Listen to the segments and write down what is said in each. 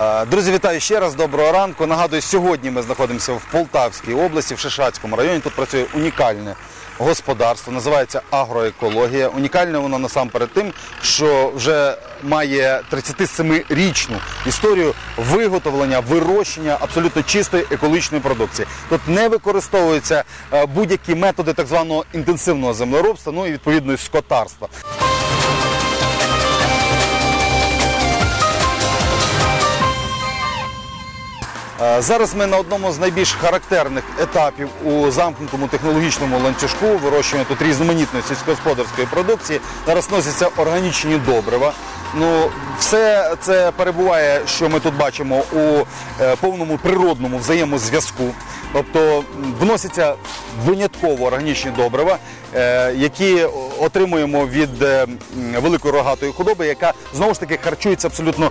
Е, Друзі, вітаю ще раз. Доброго ранку. Нагадую, сьогодні ми знаходимося в Полтавській області, в Шишацькому районі. Тут працює унікальне господарство, називається агроекологія. Унікальне воно насамперед тим, що вже має 37-річну історію виготовлення, вирощення абсолютно чистої екологічної продукції. Тут не використовуються е, будь-які методи так званого інтенсивного землеробства, ну і відповідно скотарства. Зараз ми на одному з найбільш характерних етапів у замкнутому технологічному ланцюжку вирощування тут різноманітної сільськогосподарської продукції. Зараз носяться органічні добрива. Ну, все це перебуває, що ми тут бачимо у е, повному природному взаємозв'язку. Тобто вносяться винятково органічні добрива, е, які отримуємо від е, великої рогатої худоби, яка знову ж таки харчується абсолютно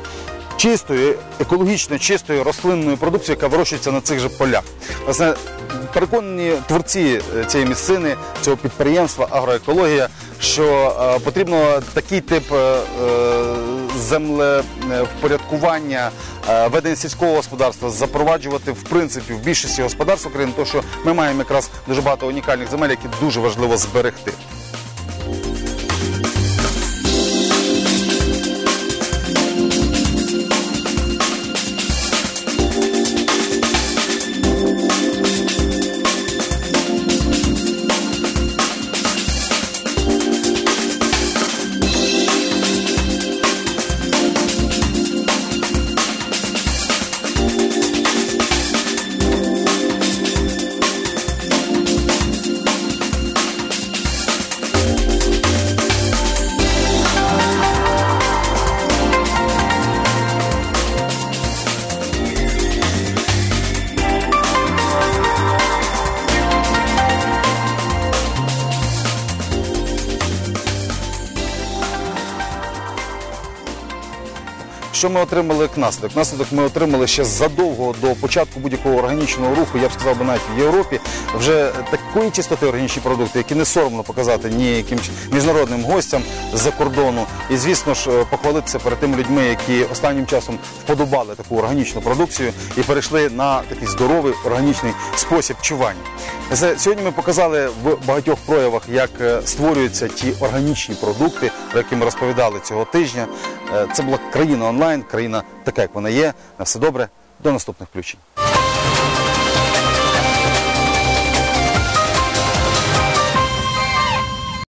чистою, екологічно чистою рослинною продукцією, яка вирощується на цих же полях. Власне, переконані творці е, цієї місцини, цього підприємства агроекологія, що е, потрібно такий тип е, землевпорядкування, ведення сільського господарства запроваджувати в принципі в більшості господарств України, тому що ми маємо якраз дуже багато унікальних земель, які дуже важливо зберегти. Що ми отримали як наслідок? Наслідок ми отримали ще задовго до початку будь-якого органічного руху, я б сказав би навіть в Європі, вже такої чистоти органічні продукти, які не соромно показати ні якимсь міжнародним гостям з-за кордону. І звісно ж е, похвалитися перед тими людьми, які останнім часом вподобали таку органічну продукцію і перейшли на такий здоровий органічний спосіб чування. Сьогодні ми показали в багатьох проявах, як е, створюються ті органічні продукти, про які ми розповідали цього тижня. Е, Це була країна онлайн, країна така, як вона є. На все добре, до наступних включень.